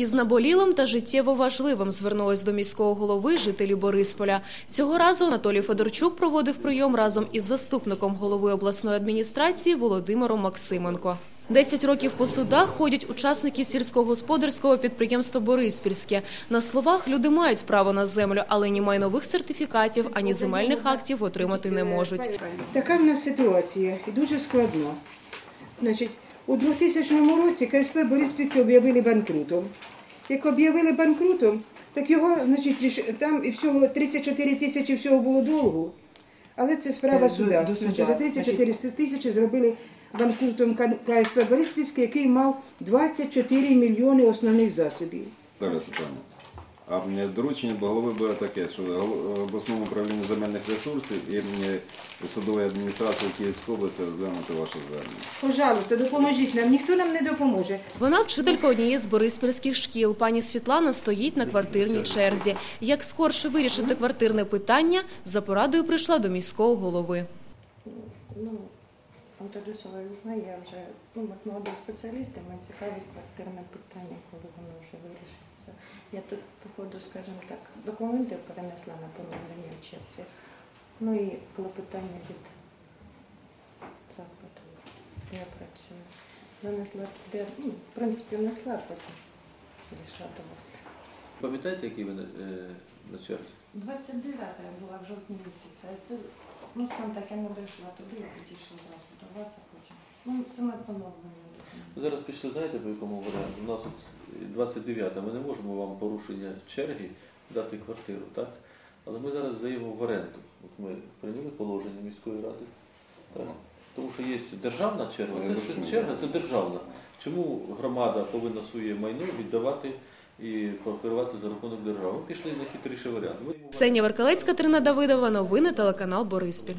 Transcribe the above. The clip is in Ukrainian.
Із наболілим та життєво важливим звернулись до міського голови жителі Борисполя. Цього разу Анатолій Федорчук проводив прийом разом із заступником голови обласної адміністрації Володимиром Максименко. Десять років по судах ходять учасники сільськогосподарського підприємства Бориспільське. На словах люди мають право на землю, але ні майнових сертифікатів, ані земельних актів отримати не можуть. Така в нас ситуація і дуже складна. Значить, у 2000 році КСП Бориспільське об'явили банкрутом. Як об'явили банкрутом, так його, значить, там і всього 34 тисячі всього було долгу. Але це справа Е, до- суда. до суда. За 34 тисячі зробили банкрутом КСП КСП Пітки, який мав 24 мільйони основних засобів. Зараз Світлана. А доручення голови буде таке, що обласному управлінню земельних ресурсів і судової адміністрації Київської області розглянути ваше звернення. Пожалуйста, допоможіть нам, ніхто нам не допоможе. Вона вчителька однієї з бориспільських шкіл. Пані Світлана стоїть на квартирній черзі. Як скорше вирішити квартирне питання, за порадою прийшла до міського голови. Ну, Анталюсова знає, я вже ну, молодий спеціаліст, і мене цікавить квартирне питання, коли воно вже вирішиться. Я тут, походу, скажімо так, документи перенесла на поновлення в черзі. Ну і клопотання від запиту. Я працюю. Занесла туди, ну, в принципі, внесла, потім прийшла до вас. Пам'ятаєте, які ви на, е, на черзі? 29 я була в жовтні місяці, а це, ну, сам так я не дійшла туди, я підійшла одразу до вас, а потім. Ну, це ми поновлення. Ми зараз пішли, знаєте, по якому варіанту? У нас от 29 ми не можемо вам порушення черги дати квартиру, так? Але ми зараз здаємо в оренду. От ми прийняли положення міської ради. Так? Тому що є державна черга, це черга це державна. Чому громада повинна своє майно віддавати і покривати за рахунок держави? Ми пішли на хитріший варіант. Ми Ксенія Веркалець, Катерина Давидова, новини телеканал Бориспіль.